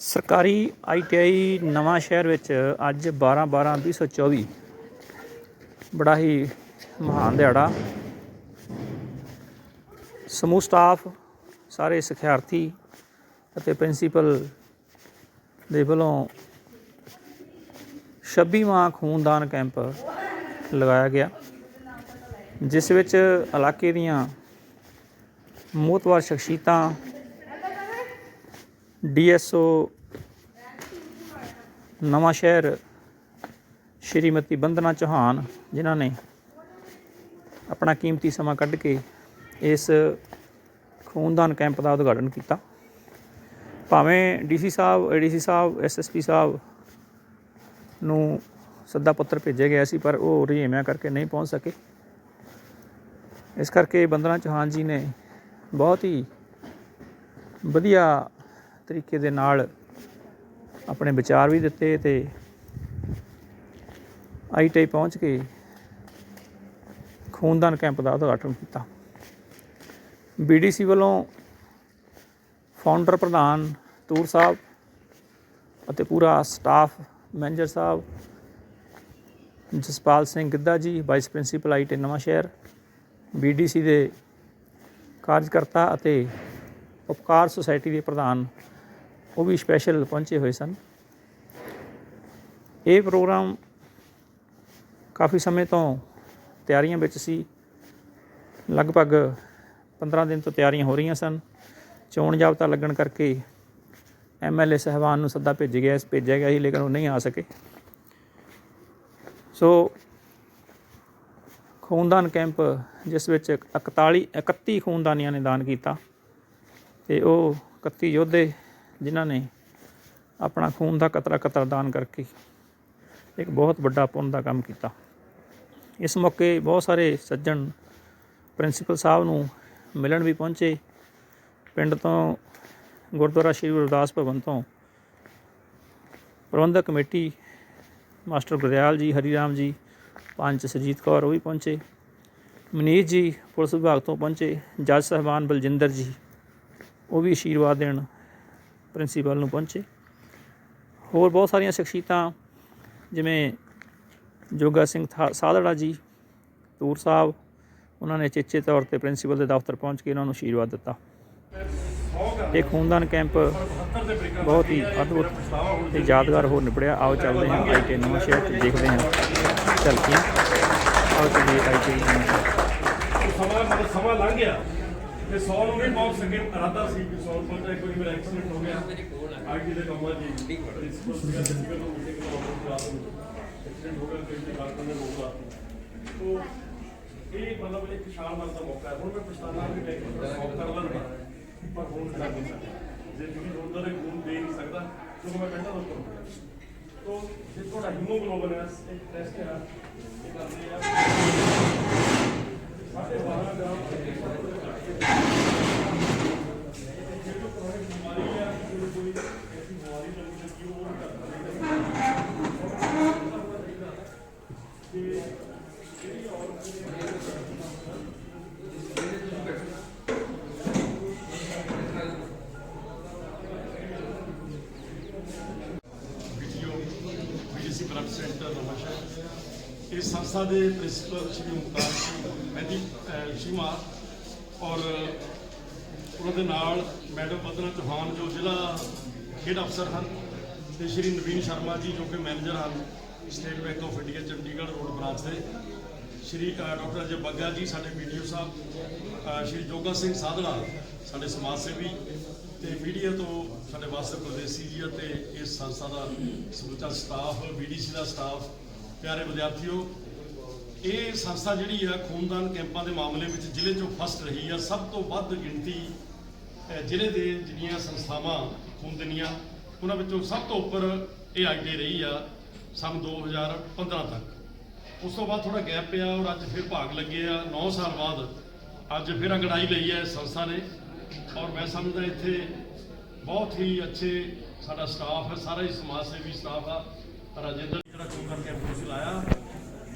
ਸਰਕਾਰੀ ਆਈਟੀਆਈ ਨਵਾਂ ਸ਼ਹਿਰ ਵਿੱਚ ਅੱਜ 12 12 2024 ਬੜਾ ਹੀ ਮਹਾਨ ਦਿਹਾੜਾ। ਸਮੂਹ ਸਟਾਫ, ਸਾਰੇ ਸਿਖਿਆਰਥੀ ਅਤੇ ਪ੍ਰਿੰਸੀਪਲ ਦੇ ਵੱਲੋਂ 26ਵਾਂ ਖੂਨਦਾਨ ਕੈਂਪ ਲਗਾਇਆ ਗਿਆ, ਜਿਸ ਵਿੱਚ ਇਲਾਕੇ ਦੀਆਂ ਮੋਤਵਾਰ ਸ਼ਖਸੀਅਤਾਂ ਡੀਐਸਓ ਨਵਾਂ ਸ਼ਹਿਰ, ਸ਼੍ਰੀਮਤੀ ਬੰਦਨਾ ਚੌਹਾਨ ਜਿਨ੍ਹਾਂ ਨੇ ਆਪਣਾ ਕੀਮਤੀ ਸਮਾਂ ਕੱਢ ਕੇ ਇਸ ਖੂਨਦਾਨ ਕੈਂਪ ਦਾ ਉਦਘਾਟਨ ਕੀਤਾ। ਭਾਵੇਂ ਡੀਸੀ ਸਾਹਿਬ ਏਡੀਸੀ ਸਾਹਿਬ ਐਸਐਸਪੀ ਸਾਹਿਬ ਨੂੰ ਸੱਦਾ ਪੱਤਰ ਭੇਜਿਆ ਗਿਆ ਸੀ, ਪਰ ਉਹ ਰਜੇਵਿਆਂ ਕਰਕੇ ਨਹੀਂ ਪਹੁੰਚ ਸਕੇ। ਇਸ ਕਰਕੇ ਬੰਦਨਾ ਚੌਹਾਨ ਜੀ ਨੇ ਬਹੁਤ ਹੀ ਵਧੀਆ ਤਰੀਕੇ ਦੇ ਨਾਲ ਆਪਣੇ ਵਿਚਾਰ ਵੀ ਦਿੱਤੇ ਤੇ ਆਈਟੀਆਈ ਪਹੁੰਚ ਕੇ ਖੂਨਦਾਨ ਕੈਂਪ ਦਾ ਉਦਘਾਟਨ ਕੀਤਾ। ਬੀਡੀਸੀ ਵੱਲੋਂ ਫਾਊਂਡਰ ਪ੍ਰਧਾਨ ਤੂਰ ਸਾਹਿਬ ਅਤੇ ਪੂਰਾ ਸਟਾਫ ਮੈਨੇਜਰ ਸਾਹਿਬ Jaspal Singh Giddha ji vice principal IT ਨਵਾਂ ਸ਼ਹਿਰ, ਬੀਡੀਸੀ ਦੇ ਕਾਰਜਕਰਤਾ ਅਤੇ ਉਪਕਾਰ ਸੁਸਾਇਟੀ ਦੇ ਪ੍ਰਧਾਨ ਉਹ ਵੀ ਸਪੈਸ਼ਲ ਪਹੁੰਚੇ ਹੋਏ ਸਨ। ਇਹ ਪ੍ਰੋਗਰਾਮ ਕਾਫੀ ਸਮੇਂ ਤੋਂ ਤਿਆਰੀਆਂ ਵਿੱਚ ਸੀ। ਲਗਭਗ 15 ਦਿਨ ਤੋਂ ਤਿਆਰੀਆਂ ਹੋ ਰਹੀਆਂ ਸਨ। ਚੋਣ ਜਾਬਤਾ ਲੱਗਣ ਕਰਕੇ ਐਮਐਲਏ ਸਹਿਬਾਨ ਨੂੰ ਸੱਦਾ ਭੇਜ ਗਿਆ, ਭੇਜਿਆ ਗਿਆ ਸੀ, ਲੇਕਿਨ ਉਹ ਨਹੀਂ ਆ ਸਕੇ। ਸੋ ਖੂਨਦਾਨ ਕੈਂਪ, ਜਿਸ ਵਿੱਚ 41 31 ਖੂਨਦਾਨੀਆਂ ਨੇ ਦਾਨ ਕੀਤਾ, ਤੇ ਉਹ 31 ਯੋਧੇ ਜਿਨ੍ਹਾਂ ਨੇ ਆਪਣਾ ਖੂਨ ਦਾ ਕਤਰਾ ਕਤਰਾ ਦਾਨ ਕਰਕੇ ਇੱਕ ਬਹੁਤ ਵੱਡਾ ਪੁੰਨ ਦਾ ਕੰਮ ਕੀਤਾ। ਇਸ ਮੌਕੇ ਬਹੁਤ ਸਾਰੇ ਸੱਜਣ ਪ੍ਰਿੰਸੀਪਲ ਸਾਹਿਬ ਨੂੰ ਮਿਲਣ ਵੀ ਪਹੁੰਚੇ। ਪਿੰਡ ਤੋਂ ਗੁਰਦੁਆਰਾ ਸ਼੍ਰੀ ਗੁਰਦਾਸ ਭਵਨ ਤੋਂ ਪ੍ਰਬੰਧਕ ਕਮੇਟੀ ਮਾਸਟਰ ਗੁਰਦਿਆਲ ਜੀ ਹਰੀ ਰਾਮ ਜੀ, ਪੰਚ ਸਰਜੀਤ ਕੌਰ ਉਹ ਵੀ ਪਹੁੰਚੇ। ਮਨੀਸ਼ ਜੀ ਪੁਲਿਸ ਵਿਭਾਗ ਤੋਂ ਪਹੁੰਚੇ। ਜੱਜ ਸਾਹਿਬਾਨ ਬਲਜਿੰਦਰ ਜੀ ਉਹ ਵੀ ਆਸ਼ੀਰਵਾਦ ਦੇਣ ਪ੍ਰਿੰਸੀਪਲ ਨੂੰ ਪਹੁੰਚੇ। ਹੋਰ ਬਹੁਤ ਸਾਰੀਆਂ ਸ਼ਖਸੀਅਤਾਂ, ਜਿਵੇਂ ਜੋਗਾ ਸਿੰਘ ਥਾ- ਸਾਧੜਾ ਜੀ, ਤੂਰ ਸਾਹਿਬ, ਉਹਨਾਂ ਨੇ ਚੇਚੇ ਤੌਰ ਤੇ ਪ੍ਰਿੰਸੀਪਲ ਦੇ ਦਫ਼ਤਰ ਪਹੁੰਚ ਕੇ ਉਹਨਾਂ ਨੂੰ ਆਸ਼ੀਰਵਾਦ ਦਿੱਤਾ। ਇਹ ਖੂਨਦਾਨ ਕੈਂਪ ਬਹੁਤ ਹੀ ਅਦਭੁਤ ਤੇ ਯਾਦਗਾਰ ਹੋ ਨਿਬੜਿਆ ਆਓ ਚੱਲਦੇ ਹਾਂ ਆਈਟੀ ਨਵਾਂ ਸ਼ਹਿਰ ਤੇ ਦੇਖਦੇ ਹਾਂ ਝਲਕੀਆਂ। ਆਓ ਚੱਲੀਏ ਆਈਟੀ ਸਮਾਂ ਮਤਲਬ ਸਮਾਂ ਲੰਘ ਗਿਆ। ਤੇ 100 ਨੂੰ ਨਹੀਂ ਪਹੁੰਚ ਸਕੇ ਇਰਾਦਾ ਸੀ ਕਿ 100 ਪਹੁੰਚਾ ਇੱਕ ਵਾਰੀ ਮੇਰਾ ਐਕਸੀਡੈਂਟ ਹੋ ਗਿਆ। ਆਈਟੀ ਦੇ ਕੰਮਾਂ ਜੀ ਪ੍ਰਿੰਸੀਪਲ ਸੀਗਾ ਫਿਜ਼ੀਕਲ ਨੂੰ ਮੀਟਿੰਗ ਦਾ ਆਫਰ ਰਾਤ ਨੂੰ। ਐਕਸੀਡੈਂਟ ਹੋ ਗਿਆ ਕੋਈ ਤੇ ਡਾਕਟਰ ਨੇ ਰੋਕਾ ਤੋ ਇਹ ਮਤਲਬ ਇੱਕ ਸ਼ਾਨ ਮਾਨ ਦਾ ਮੌਕਾ ਹੈ। ਹੁਣ ਮੈਂ ਪਛਤਾਨਾ ਵੀ ਟੈਕ ਸੌਫ ਕਰ ਲੈਂਦਾ। ਪਰ ਹੁਣ ਕਰ ਨਹੀਂ ਸਕਦਾ। ਜੇ ਤੁਸੀਂ ਰੋਜ਼ਾ ਦੇ ਖੂਨ ਦੇ ਨਹੀਂ ਸਕਦਾ। ਤਾਂ ਮੈਂ ਬੈਠਾ ਦੋ ਤੋ ਜੇ ਤੁਹਾਡਾ ਹੀਮੋਗਲੋਬਿਨ ਹੈ ਇੱਕ ਟੈਸਟ ਹੈ। ਇਹ ਕਰਦੇ ਆ। ਵੀਡੀਸੀ ਬਲੱਡ ਸੈਂਟਰ ਨਵਾਂਸ਼ਹਿਰ ਇਸ ਸੰਸਥਾ ਦੇ ਪ੍ਰਿੰਸੀਪਲ ਸ਼੍ਰੀ ਮੁਖਤਾਰ ਸਿੰਘ ਮਹਿੰਦੀ ਅਹ ਸ਼ੀਮਾ ਔਰ ਉਹਨਾਂ ਦੇ ਨਾਲ ਮੈਡਮ ਬਦਨਾ ਚੌਹਾਨ ਜੋ ਜ਼ਿਲ੍ਹਾ ਖੇਡ ਅਫਸਰ ਹਨ ਤੇ ਸ਼੍ਰੀ ਨਵੀਨ ਸ਼ਰਮਾ ਜੀ ਜੋ ਕਿ ਮੈਨੇਜਰ ਹਨ State Bank of India, Chandigarh road branch ਦੇ। ਸ਼੍ਰੀ ਡਾਕਟਰ ਅਜੇ ਬੱਗਾ ਜੀ, ਸਾਡੇ ਵੀਡੀਓ ਸਾਹਿਬ ਸ਼੍ਰੀ ਜੋਗਾ ਸਿੰਘ ਸਾਧੜਾ, ਸਾਡੇ ਸਮਾਜ ਸੇਵੀ ਤੇ ਮੀਡੀਆ ਤੋਂ ਸਾਡੇ ਵਾਸਤੇ ਪ੍ਰਦੇਸੀ ਜੀ ਅਤੇ ਇਸ ਸੰਸਥਾ ਦਾ ਸਮੁੱਚਾ ਸਟਾਫ ਬੀਡੀਸੀ ਦਾ ਸਟਾਫ ਪਿਆਰੇ ਵਿਦਿਆਰਥੀਓ, ਇਹ ਸੰਸਥਾ ਜਿਹੜੀ ਆ ਖੂਨਦਾਨ ਕੈਂਪਾਂ ਦੇ ਮਾਮਲੇ ਵਿੱਚ ਜ਼ਿਲ੍ਹੇ 'ਚੋਂ ਫਸਟ ਰਹੀ ਆ। ਸਭ ਤੋਂ ਵੱਧ ਗਿਣਤੀ ਜ਼ਿਲ੍ਹੇ ਦੇ ਜਿਹੜੀਆਂ ਸੰਸਥਾਵਾਂ ਖੂਨ ਉਹਨਾਂ ਵਿੱਚੋਂ ਸਭ ਤੋਂ ਉੱਪਰ ਇਹ ਆਈਡੀ ਰਹੀ ਆ, ਸਨ 2015 ਤੱਕ। ਉਸ ਤੋਂ ਬਾਅਦ ਥੋੜਾ ਗੈਪ ਪਿਆ ਔਰ ਅੱਜ ਫਿਰ ਭਾਗ ਲੱਗੇ ਆ। 9 ਸਾਲ ਬਾਅਦ ਅੱਜ ਫਿਰ ਅੰਗੜਾਈ ਲਈ ਹੈ ਇਸ ਸੰਸਥਾ ਨੇ। ਔਰ ਮੈਂ ਸਮਝਦਾ ਇੱਥੇ ਬਹੁਤ ਹੀ ਅੱਛੇ ਸਾਡਾ ਸਟਾਫ ਹੈ, ਸਾਰਾ ਹੀ ਸਮਾਜ ਸੇਵੀ ਸਟਾਫ ਆ। ਰਾਜਿੰਦਰ ਜਿਹੜਾ ਖੂਨਦਾਨ ਕੈਂਪ ਤੁਸੀਂ ਲਾਇਆ,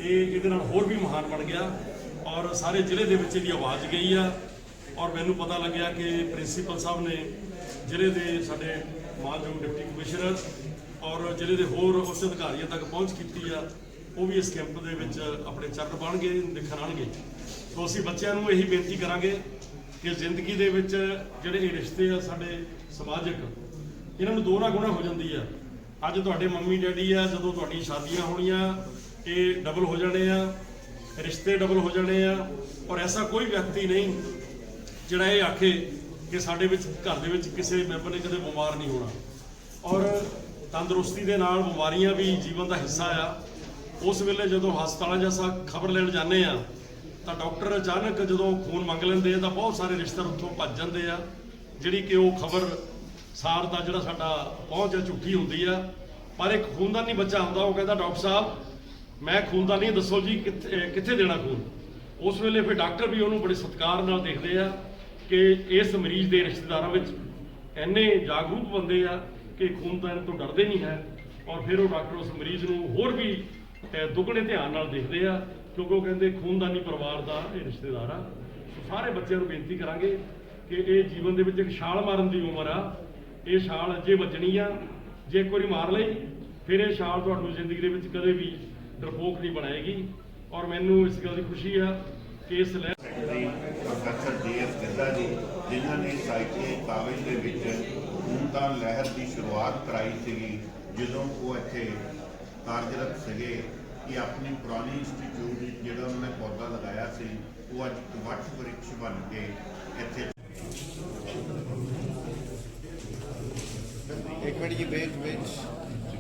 ਇਹ ਇਹਦੇ ਨਾਲ ਹੋਰ ਵੀ ਮਹਾਨ ਬਣ ਗਿਆ। ਔਰ ਸਾਰੇ ਜ਼ਿਲ੍ਹੇ ਦੇ ਵਿੱਚ ਇਹਦੀ ਆਵਾਜ਼ ਗਈ ਆ। ਔਰ ਮੈਨੂੰ ਪਤਾ ਲੱਗਿਆ ਕਿ ਪ੍ਰਿੰਸੀਪਲ ਸਾਹਿਬ ਨੇ ਜ਼ਿਲ੍ਹੇ ਦੇ ਸਾਡੇ ਮਾਨਯੋਗ ਡਿਪਟੀ ਕਮਿਸ਼ਨਰ ਔਰ ਜ਼ਿਲ੍ਹੇ ਦੇ ਹੋਰ ਉੱਚ ਅਧਿਕਾਰੀਆਂ ਤੱਕ ਪਹੁੰਚ ਕੀਤੀ ਆ। ਉਹ ਵੀ ਇਸ ਕੈਂਪ ਦੇ ਵਿੱਚ ਆਪਣੇ ਚਰਨ ਪਾਉਣਗੇ ਨਿਖਰ ਆਉਣਗੇ ਸੋ ਅਸੀਂ ਬੱਚਿਆਂ ਨੂੰ ਇਹੀ ਬੇਨਤੀ ਕਰਾਂਗੇ ਕਿ ਜ਼ਿੰਦਗੀ ਦੇ ਵਿੱਚ ਜਿਹੜੇ ਇਹ ਰਿਸ਼ਤੇ ਆ ਸਾਡੇ ਸਮਾਜਿਕ, ਇਹਨਾਂ ਨੂੰ ਦੋ ਗੁਣਾ ਹੋ ਜਾਂਦੀ ਆ। ਅੱਜ ਤੁਹਾਡੇ ਮੰਮੀ ਡੈਡੀ ਆ, ਜਦੋਂ ਤੁਹਾਡੀ ਸ਼ਾਦੀਆਂ ਹੋਣੀਆਂ, ਇਹ ਡਬਲ ਹੋ ਜਾਣੇ ਆ, ਰਿਸ਼ਤੇ ਡਬਲ ਹੋ ਜਾਣੇ ਆ, ਔਰ ਐਸਾ ਕੋਈ ਵਿਅਕਤੀ ਨਹੀਂ ਜਿਹੜਾ ਇਹ ਆਖੇ ਕਿ ਸਾਡੇ ਵਿੱਚ, ਘਰ ਦੇ ਵਿੱਚ ਕਿਸੇ ਮੈਂਬਰ ਨੇ ਕਦੇ ਬਿਮਾਰ ਨਹੀਂ ਹੋਣਾ। ਔਰ ਤੰਦਰੁਸਤੀ ਦੇ ਨਾਲ ਬਿਮਾਰੀਆਂ ਵੀ ਜੀਵਨ ਦਾ ਹਿੱਸਾ ਆ। ਉਸ ਵੇਲੇ ਜਦੋਂ ਹਸਪਤਾਲਾਂ ਜੈਸਾ ਖਬਰ ਲੈਣ ਜਾਂਦੇ ਆ ਤਾਂ ਡਾਕਟਰ ਅਚਾਨਕ ਜਦੋਂ ਖੂਨ ਮੰਗ ਲੈਂਦੇ ਆ ਤਾਂ ਬਹੁਤ ਸਾਰੇ ਰਿਸ਼ਤੇਦਾਰ ਉੱਥੋਂ ਭੱਜ ਜਾਂਦੇ ਆ। ਜਿਹੜੀ ਕਿ ਉਹ ਖਬਰ ਸਾਰ ਦਾ ਜਿਹੜਾ ਸਾਡਾ ਪਹੁੰਚ ਹੈ ਝੂਠੀ ਹੁੰਦੀ ਆ। ਪਰ ਇੱਕ ਖੂਨਦਾਨੀ ਬੱਚਾ ਹੁੰਦਾ ਉਹ ਕਹਿੰਦਾ, ਡਾਕਟਰ ਸਾਹਿਬ, ਮੈਂ ਖੂਨਦਾਨੀ, ਦੱਸੋ ਜੀ, ਕਿੱਥੇ ਕਿੱਥੇ ਦੇਣਾ ਖੂਨ? ਉਸ ਵੇਲੇ ਫਿਰ ਡਾਕਟਰ ਵੀ ਉਹਨੂੰ ਬੜੇ ਸਤਿਕਾਰ ਨਾਲ ਦੇਖਦੇ ਆ ਕਿ ਇਸ ਮਰੀਜ਼ ਦੇ ਰਿਸ਼ਤੇਦਾਰਾਂ ਵਿੱਚ ਇੰਨੇ ਜਾਗਰੂਕ ਬੰਦੇ ਆ ਕਿ ਖੂਨਦਾਨ ਤੋਂ ਡਰਦੇ ਨਹੀਂ ਹੈ। ਔਰ ਫਿਰ ਉਹ ਡਾਕਟਰ ਉਸ ਮਰੀਜ਼ ਨੂੰ ਹੋਰ ਵੀ ਦੁੱਗਣੇ ਧਿਆਨ ਨਾਲ ਦੇਖਦੇ ਆ ਕਿਉਂਕਿ ਉਹ ਕਹਿੰਦੇ ਖੂਨਦਾਨੀ ਪਰਿਵਾਰ ਦਾ ਇਹ ਰਿਸ਼ਤੇਦਾਰ ਆ। ਸਾਰੇ ਬੱਚਿਆਂ ਨੂੰ ਬੇਨਤੀ ਕਰਾਂਗੇ ਕਿ ਇਹ ਜੀਵਨ ਦੇ ਵਿੱਚ ਇੱਕ ਛਾਲ ਮਾਰਨ ਦੀ ਉਮਰ ਆ। ਇਹ ਛਾਲ ਅੱਜੇ ਵੱਜਣੀ ਆ। ਜੇ ਇੱਕ ਵਾਰੀ ਮਾਰ ਲਈ, ਫਿਰ ਇਹ ਛਾਲ ਤੁਹਾਨੂੰ ਜ਼ਿੰਦਗੀ ਦੇ ਵਿੱਚ ਕਦੇ ਵੀ ਡਰਪੋਕ ਨਹੀਂ ਬਣਾਏਗੀ। ਔਰ ਮੈਨੂੰ ਇਸ ਗੱਲ ਦੀ ਖੁਸ਼ੀ ਆ ਕਿ ਇਸ ਲੈ ਪ੍ਰੋਫੈਸਰ ਡੀ.ਐਸ. ਗਿੱਧਾ ਜੀ, ਜਿਨ੍ਹਾਂ ਨੇ ਸਾਈਕੀ ਕਾਲਜ ਦੇ ਵਿੱਚ ਖੂਨਦਾਨ ਲਹਿਰ ਦੀ ਸ਼ੁਰੂਆਤ ਕਰਾਈ ਸੀਗੀ, ਜਦੋਂ ਉਹ ਇੱਥੇ ਕਾਰਜਰਤ ਸੀਗੇ। कि अपनी पुरानी इंस्टीट्यूट जो उन्होंने पौधा लगया से, वो अब वट वृक्ष बन के इत एक मिनट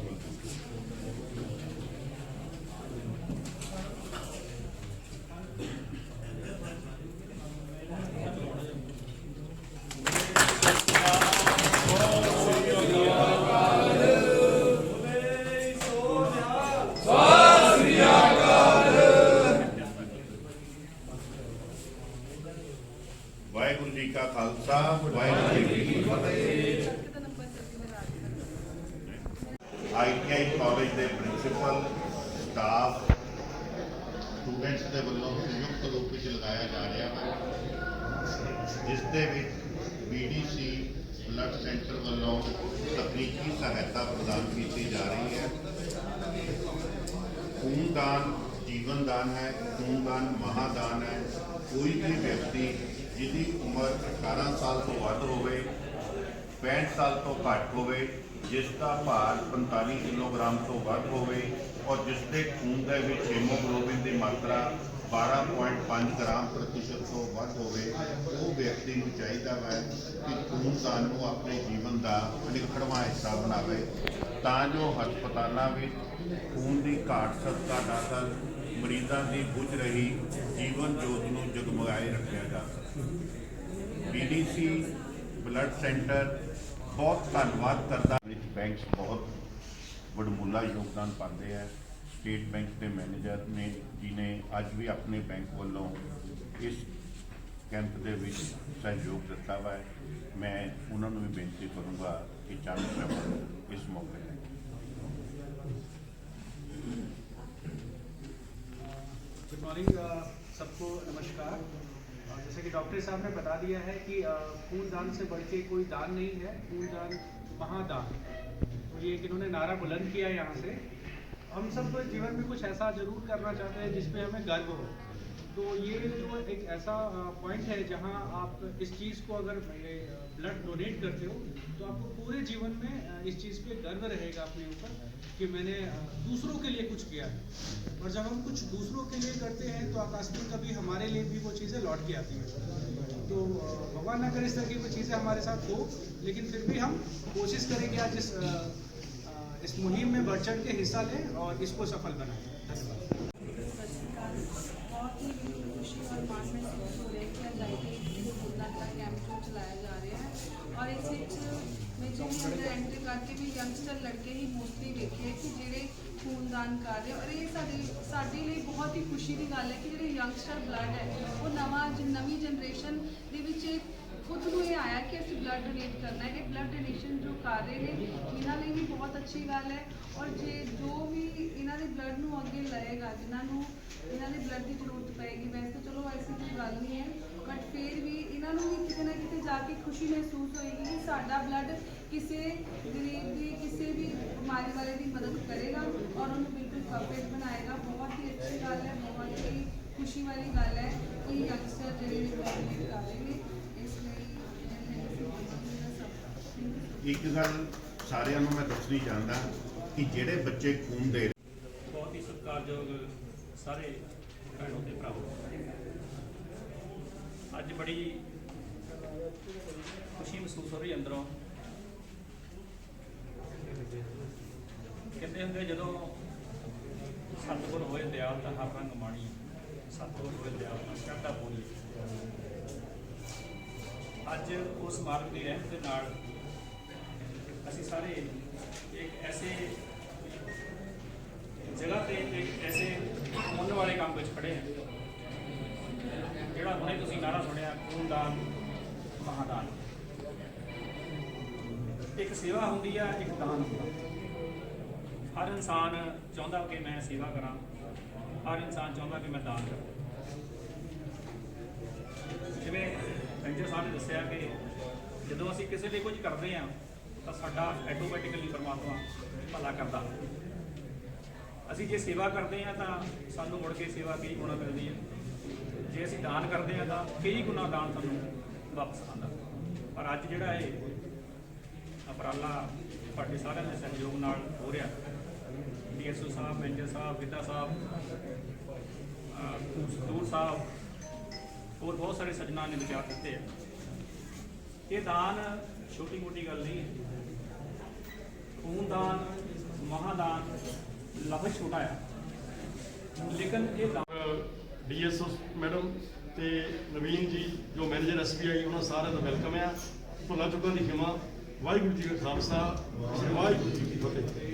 ਵਾਹਿਗੁਰੂ ਜੀ ਕਾ ਖਾਲਸਾ ਵਾਹਿਗੁਰੂ ਜੀ ਕੀ ਫਤਿਹ ਆਈਟੀਆਈ ਕਾਲਜ ਦੇ ਪ੍ਰਿੰਸੀਪਲ ਸਟਾਫ ਸਟੂਡੈਂਟਸ ਦੇ ਵੱਲੋਂ ਸੰਯੁਕਤ ਰੂਪ ਵਿੱਚ ਲਗਾਇਆ ਜਾ ਰਿਹਾ ਹੈ ਜਿਸ ਦੇ ਵਿੱਚ ਬੀਡੀਸੀ ਬਲੱਡ ਸੈਂਟਰ ਵੱਲੋਂ ਤਕਨੀਕੀ ਸਹਾਇਤਾ ਪ੍ਰਦਾਨ ਕੀਤੀ ਜਾ ਰਹੀ ਹੈ ਖੂਨਦਾਨ ਜੀਵਨ ਦਾਨ ਹੈ ਖੂਨਦਾਨ ਮਹਾਦਾਨ ਹੈ ਕੋਈ ਵੀ ਵਿਅਕਤੀ ਜਿਹਦੀ ਉਮਰ 18 ਸਾਲ ਤੋਂ ਵੱਧ ਹੋਵੇ 65 ਸਾਲ ਤੋਂ ਘੱਟ ਹੋਵੇ, ਜਿਸ ਦਾ ਭਾਰ 45 ਕਿਲੋਗ੍ਰਾਮ ਤੋਂ ਵੱਧ ਹੋਵੇ ਔਰ ਜਿਸ ਦੇ ਖੂਨ ਦੇ ਵਿੱਚ ਹੀਮੋਗਲੋਬਿਨ ਦੀ ਮਾਤਰਾ 12.5 ਗ੍ਰਾਮ ਪ੍ਰਤੀਸ਼ਤ ਤੋਂ ਵੱਧ ਹੋਵੇ, ਉਹ ਵਿਅਕਤੀ ਨੂੰ ਚਾਹੀਦਾ ਹੈ ਕਿ ਖੂਨਦਾਨ ਨੂੰ ਆਪਣੇ ਜੀਵਨ ਦਾ ਅਨਿੱਖੜਵਾਂ ਹਿੱਸਾ ਬਣਾਵੇ। ਤਾਂ ਜੋ ਹਸਪਤਾਲਾਂ ਵਿੱਚ ਖੂਨ ਦੀ ਘਾਟ ਸਦਕਾ ਦਾਖਲ ਮਰੀਜ਼ਾਂ ਦੀ ਬੁਝ ਰਹੀ ਜੀਵਨ ਜੋਤ ਨੂੰ ਜਗਮਗਾਏ ਰੱਖਿਆ ਜਾ ਸਕੇ ਬੀਡੀਸੀ ਬਲੱਡ ਸੈਂਟਰ ਬਹੁਤ ਧੰਨਵਾਦ ਕਰਦਾ ਵਿੱਚ ਬੈਂਕਸ ਬਹੁਤ ਵਡਮੁੱਲਾ ਯੋਗਦਾਨ ਪਾਉਂਦੇ ਹੈ ਸਟੇਟ ਬੈਂਕ ਦੇ ਮੈਨੇਜਰ ਨੇ ਜੀ ਨੇ ਅੱਜ ਵੀ ਆਪਣੇ ਬੈਂਕ ਵੱਲੋਂ ਇਸ ਕੈਂਪ ਦੇ ਵਿੱਚ ਸਹਿਯੋਗ ਦਿੱਤਾ ਵਾ ਹੈ ਮੈਂ ਉਹਨਾਂ ਨੂੰ ਵੀ ਬੇਨਤੀ ਕਰੂੰਗਾ ਕਿ ਚੰਦ ਸਾਹਿਬ ਇਸ ਮੌਕੇ ਤੇ गुड मॉर्निंग सबको नमस्कार अ, जैसे कि डॉक्टर साहब ने बता दिया है कि खून खूनदान से बढ़ के कोई दान नहीं है खूनदान महादान। तो ये एक इन्होंने नारा बुलंद किया है यहाँ से। हम सब जीवन में कुछ ऐसा ज़रूर करना चाहते हैं जिसमें हमें गर्व हो। तो ये जो एक ऐसा पॉइंट है जहाँ आप इस चीज़ को अगर ब्लड डोनेट करते हो तो आपको पूरे जीवन में इस चीज़ पे गर्व रहेगा अपने ऊपर कि मैंने दूसरों के लिए कुछ किया है। और जब हम कुछ दूसरों के लिए करते हैं तो आकास्मिक कभी हमारे लिए भी वो चीज़ें लौट के आती हैं। तो भगवान ना करे इस तरह की कोई चीज़ें हमारे साथ हो, लेकिन फिर भी हम कोशिश करेंगे आज इस इस मुहिम में बढ़ चढ़ के हिस्सा लें और इसको सफल बनाएँ। धन्यवाद। ਮੈਂ ਜਿਵੇਂ ਐਂਟਰੀ ਕਰਕੇ ਵੀ ਯੰਗਸਟਰ ਲੜਕੇ ਹੀ ਮੋਸਟਲੀ ਦੇਖੇ ਕਿ ਜਿਹੜੇ ਖੂਨਦਾਨ ਕਰ ਰਹੇ ਔਰ ਇਹ ਸਾਡੇ ਸਾਡੇ ਲਈ ਬਹੁਤ ਹੀ ਖੁਸ਼ੀ ਦੀ ਗੱਲ ਹੈ ਕਿ ਜਿਹੜੇ ਯੰਗਸਟਰ ਬਲੱਡ ਹੈ, ਉਹ ਨਵਾਂ ਜ- ਨਵੀਂ ਜਨਰੇਸ਼ਨ ਦੇ ਵਿੱਚ ਇਹ ਖੁਦ ਨੂੰ ਇਹ ਆਇਆ ਕਿ ਅਸੀਂ ਬਲੱਡ ਡੋਨੇਟ ਕਰਨਾ ਹੈ। ਇਹ ਬਲੱਡ ਡੋਨੇਸ਼ਨ ਜੋ ਕਰ ਰਹੇ ਨੇ, ਇਹਨਾਂ ਲਈ ਵੀ ਬਹੁਤ ਅੱਛੀ ਗੱਲ ਹੈ। ਔਰ ਜੇ ਜੋ ਵੀ ਇਹਨਾਂ ਦੇ ਬਲੱਡ ਨੂੰ ਅੱਗੇ ਲਏਗਾ, ਜਿਨ੍ਹਾਂ ਨੂੰ ਇਹਨਾਂ ਦੇ ਬਲੱਡ ਦੀ ਜ਼ਰੂਰਤ ਪਏਗੀ, ਵੈਸੇ ਤਾਂ ਚਲੋ ਐਸੀ ਕੋਈ ਗੱਲ ਨਹੀਂ ਹੈ। ਬਟ ਫਿਰ ਵੀ ਇਹਨਾਂ ਨੂੰ ਵੀ ਕਿਤੇ ਨਾ ਕਿਤੇ ਜਾ ਕੇ ਖੁਸ਼ੀ ਮਹਿਸੂਸ ਹੋਏਗੀ ਕਿ ਸਾਡਾ ਬਲੱਡ ਕਿਸੇ ਗਰੀਬ ਦੀ ਕਿਸੇ ਵੀ ਬਿਮਾਰੀ ਵਾਲੇ ਦੀ ਮਦਦ ਕਰੇਗਾ ਔਰ ਉਹਨੂੰ ਬਿਲਕੁਲ ਪਰਫੈਕਟ ਬਣਾਏਗਾ। ਬਹੁਤ ਹੀ ਅੱਛੀ ਗੱਲ ਹੈ ਬਹੁਤ ਹੀ ਖੁਸ਼ੀ ਵਾਲੀ ਗੱਲ ਹੈ ਕਿ ਯੰਗਸਟਰ ਜਿਹੜੇ ਨੇ ਕਰ ਰਹੇ ਨੇ। ਇਸ ਲਈ ਇੱਕ ਗੱਲ ਸਾਰਿਆਂ ਨੂੰ ਮੈਂ ਦੱਸਣੀ ਚਾਹੁੰਦਾ ਕਿ ਜਿਹੜੇ ਬੱਚੇ ਖੂਨ ਦੇ ਬਹੁਤ ਹੀ ਸਤਿਕਾਰਯੋਗ ਸਾਰੇ ਭੈਣੋ ਤੇ ਭਰਾਵੋ। ਅੱਜ ਬੜੀ ਖੁਸ਼ੀ ਮਹਿਸੂਸ ਹੋ ਰਹੀ ਅੰਦਰੋਂ। ਕਹਿੰਦੇ ਹੁੰਦੇ ਜਦੋਂ ਸਤਿਗੁਰ ਹੋਏ ਦਿਆਲ ਤਾਂ ਹਰ ਰੰਗ ਮਾਣੀ, ਸਤਿਗੁਰ ਹੋਏ ਦਿਆਲ ਤਾਂ ਸ਼ਰਧਾ ਪੂਰੀ। ਅੱਜ ਉਸ ਮਾਰਗ ਦੀ ਰਹਿਮਤ ਦੇ ਨਾਲ ਅਸੀਂ ਸਾਰੇ ਇੱਕ ਐਸੇ ਜਗ੍ਹਾ ਤੇ ਇੱਕ ਐਸੇ ਮੁੱਲ ਵਾਲੇ ਕੰਮ ਵਿੱਚ ਖੜੇ ਹਾਂ, ਜਿਹੜਾ ਹੁਣੇ ਤੁਸੀਂ ਨਾਰਾ ਸੁਣਿਆ ਖੂਨਦਾਨ ਮਹਾਦਾਨ। ਇੱਕ ਸੇਵਾ ਹੁੰਦੀ ਆ, ਇੱਕ ਦਾਨ ਹੁੰਦਾ। ਹਰ ਇਨਸਾਨ ਚਾਹੁੰਦਾ ਕਿ ਮੈਂ ਸੇਵਾ ਕਰਾਂ, ਹਰ ਇਨਸਾਨ ਚਾਹੁੰਦਾ ਕਿ ਮੈਂ ਦਾਨ ਕਰਾਂ। ਜਿਵੇਂ ਰੰਜਰ ਸਾਹਿਬ ਨੇ ਦੱਸਿਆ ਕਿ ਜਦੋਂ ਅਸੀਂ ਕਿਸੇ ਲਈ ਕੁਝ ਕਰਦੇ ਹਾਂ, ਤਾਂ ਸਾਡਾ ਆਟੋਮੈਟਿਕਲੀ ਪਰਮਾਤਮਾ ਭਲਾ ਕਰਦਾ। ਅਸੀਂ ਜੇ ਸੇਵਾ ਕਰਦੇ ਹਾਂ, ਤਾਂ ਸਾਨੂੰ ਮੁੜ ਕੇ ਸੇਵਾ ਕਈ ਗੁਣਾ ਮਿਲਦੀ ਹੈ। ਜੇ ਅਸੀਂ ਦਾਨ ਕਰਦੇ ਹਾਂ, ਤਾਂ ਕਈ ਗੁਣਾ ਦਾਨ ਸਾਨੂੰ ਵਾਪਸ ਆਉਂਦਾ। ਪਰ ਅੱਜ ਜਿਹੜਾ ਇਹ ਉਪਰਾਲਾ ਤੁਹਾਡੇ ਸਾਰਿਆਂ ਦੇ ਸਹਿਯੋਗ ਨਾਲ ਹੋ ਰਿਹਾ ਡੀਐਸਓ ਸਾਹਿਬ ਮੈਨੇਜਰ ਸਾਹਿਬ ਵਿਦਾ ਸਾਹਿਬ ਦੂਰ ਸਾਹਿਬ, ਹੋਰ ਬਹੁਤ ਸਾਰੇ ਸੱਜਣਾ ਨੇ ਵਿਚਾਰ ਦਿੱਤੇ ਆ। ਇਹ ਦਾਨ ਛੋਟੀ ਮੋਟੀ ਗੱਲ ਨਹੀਂ ਹੈ ਖੂਨਦਾਨ, ਮਹਾਦਾਨ, ਲਫ਼ਜ਼ ਛੋਟਾ ਆ। ਲੇਕਿਨ ਇਹ ਦਾਨ ਡੀਐਸਓ ਮੈਡਮ ਤੇ ਨਵੀਨ ਜੀ, ਜੋ ਮੈਨੇਜਰ ਐਸਬੀਆਈ ਉਹਨਾਂ ਸਾਰਿਆਂ ਦਾ ਵੈਲਕਮ ਆ। ਭੁੱਲਾਂ ਚੁੱਕਾਂ ਦੀ ਖਿਮਾ। ਵਾਹਿਗੁਰੂ ਜੀ ਕਾ ਖਾਲਸਾ ਵਾਹਿਗੁਰੂ ਜੀ ਕੀ ਫਤਿਹ।